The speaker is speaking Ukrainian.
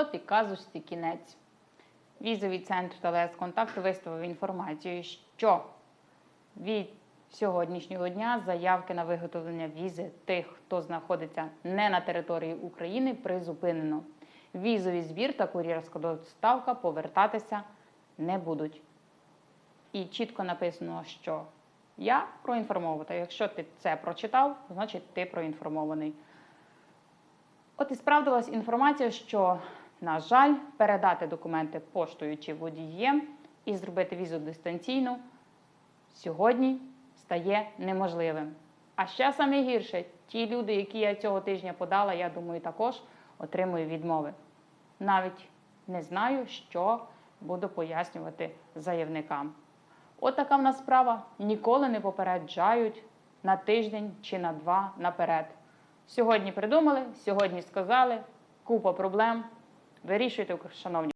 От і казусті кінець. Візовий центр ТЛС Контакту виставив інформацію, що від сьогоднішнього дня заявки на виготовлення візи тих, хто знаходиться не на території України, призупинено. Візовий збір та кур'єрська доставка повертатися не будуть. І чітко написано, що я проінформована. Якщо ти це прочитав, значить ти проінформований. От і справдилась інформація, що, на жаль, передати документи поштою чи водієм і зробити візу дистанційно сьогодні стає неможливим. А ще саме гірше, ті люди, які я цього тижня подала, я думаю, також отримують відмови. Навіть не знаю, що буду пояснювати заявникам. От така в нас справа. Ніколи не попереджають на тиждень чи на два наперед. Сьогодні придумали, сьогодні сказали, купа проблем. Вирішуйте, шановні.